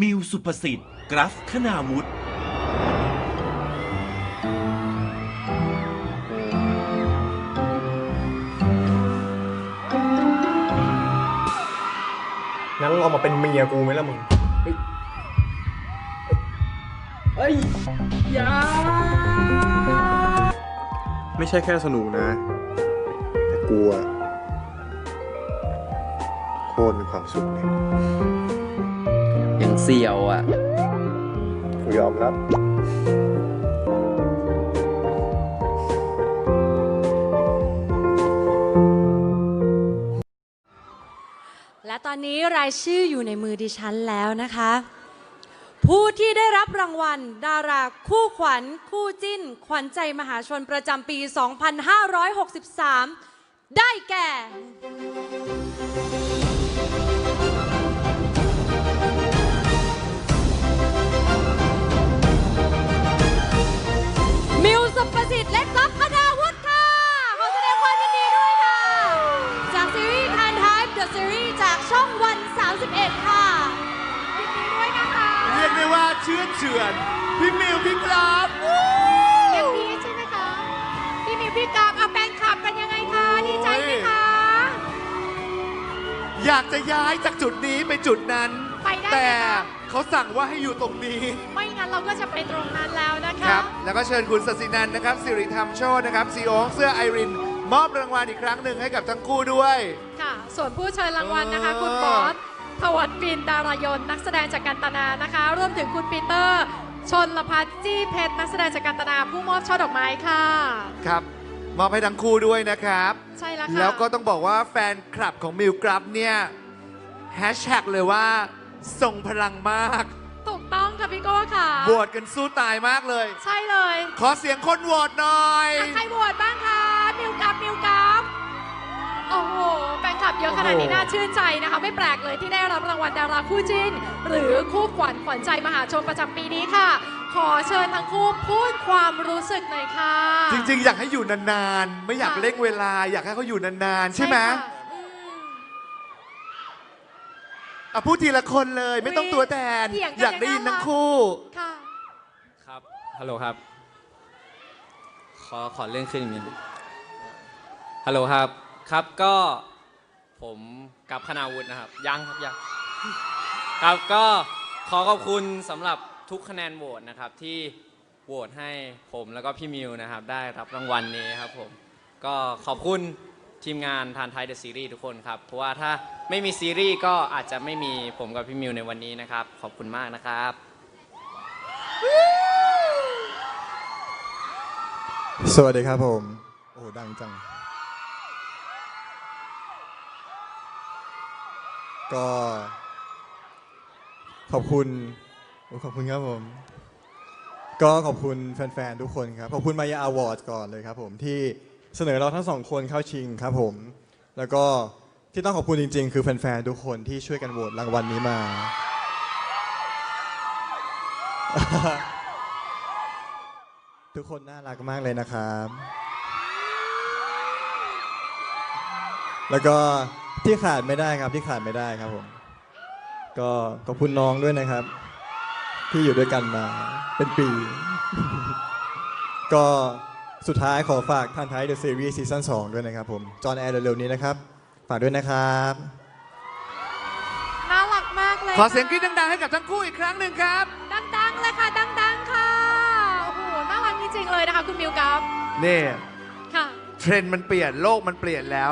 มิวสุภสิทธิ์ กราฟคณาวุฒิงั้นลองมาเป็นเมียกูไหมล่ะมึงเอ้ยอย่าไม่ใช่แค่สนุกนะ แต่กูอะโคตรมีความสุขเลย ยังเสียวอะกูยอมรับและตอนนี้รายชื่ออยู่ในมือดิฉันแล้วนะคะ ผู้ที่ได้รับรางวัล ดาราคู่ขวัญ คู่จิ้น ขวัญใจมหาชนประจำปี 2563 ได้แก่ เชื่อเฉือนพี่มิวพี่กราฟอย่างนี้ใช่ไหมคะ พี่มิวพี่กราฟเอาแฟนคลับกันยังไงคะดีใจไหมคะ อยากจะย้ายจากจุดนี้ไปจุดนั้น ไปได้ไหมคะ แต่เขาสั่งว่าให้อยู่ตรงนี้ ไม่งั้นเราก็จะไปตรงนั้นแล้วนะคคะ รับ แล้วก็เชิญคุณสศินันท์นะครับสิริธรรมโชตนะครับซีโอเสื้อไอริน มอบรางวัลอีกครั้งหนึ่งให้กับทั้งคู่ด้วย ค่ะ ส่วนผู้เชิญรางวัลนะคะเออคุณบอส ทวัตปินดารายนนักแสดงจากกันตนานะคะรวมถึงคุณปีเตอร์ ชนลพัฒน์จี้เพชรนักแสดงจากกันตนาผู้มอบช่อดอกไม้ค่ะ ครับมอบให้ทั้งคู่ด้วยนะครับ ใช่แล้วค่ะ แล้วก็ต้องบอกว่าแฟนคลับของมิวกราฟเนี่ยแฮชแท็กเลยว่าทรงพลังมากถูกต้องค่ะพี่โก้ค่ะ โหวตกันสู้ตายมากเลย ใช่เลยขอเสียงคนโหวตหน่อย ใครโหวตบ้างคะ เยอะขนาดนี้โอ้โหน่าชื่นใจนะคะ ไม่แปลกเลยที่ได้รับรางวัลดาราคู่จิ้น หรือคู่ขวัญขวัญใจมหาชนประจำปีนี้ค่ะ ขอเชิญทั้งคู่พูดความรู้สึกหน่อยค่ะ จริงๆ อยากให้อยู่นานๆ ไม่อยากค่ะ เร่งเวลา อยากให้เขาอยู่นานๆ ใช่ไหมค่ะอืม อะพูดทีละคนเลย ไม่ต้องตัวแทน เถียงกันอยากได้ยินทั้งคู่ ค่ะ ครับ ฮัลโหลครับ ขอขอเรื่องขึ้นอีกนิดนึงฮัลโหลครับ ครับก็ ผมกับคณาวุฒินะครับ ยังครับยังครับก็ขอขอบคุณสำหรับทุกคะแนนโหวตนะครับที่โหวตให้ผมแล้วก็พี่มิวนะครับ ได้รับรางวัลนี้ครับผมก็ขอบคุณทีมงานทานไทยเดอะซีรีส์ทุกคนครับ เพราะว่าถ้าไม่มีซีรีส์ก็อาจจะไม่มีผมกับพี่มิวในวันนี้นะครับ ขอบคุณมากนะครับ สวัสดีครับผม โอ้โหดังจัง ก็ขอบคุณขอบคุณครับผม ก็ขอบคุณแฟนๆทุกคนครับ ขอบคุณมายาอวอร์ดก่อนเลยครับผมที่เสนอเราทั้งสองคนเข้าชิงครับผม แล้วก็ที่ต้องขอบคุณจริง ๆ คือแฟนๆทุกคนที่ช่วยกันโหวตรางวัลนี้มาทุกคนน่ารักมากเลยนะครับ แล้วก็ ที่ขาดไม่ได้ครับที่ขาดไม่ได้ครับผมก็ขอบคุณน้องด้วยนะครับ ที่อยู่ด้วยกันมาเป็นปี ก็สุดท้ายขอฝากท่านท้ายเดอะซีรีส์ซีซั่น2ด้วยนะครับผมจอห์นแอร์เร็วๆนี้นะครับ ฝากด้วยนะครับ น่ารักมากเลยขอเสียงกรี๊ดดังๆให้กับทั้งคู่อีกครั้งหนึ่งครับ ดังๆเลยค่ะ ดังๆค่ะ โอ้โห น่ารักจริงๆเลยนะคะ คุณมิวกับนี่ค่ะ เทรนด์มันเปลี่ยนโลกมันเปลี่ยนแล้ว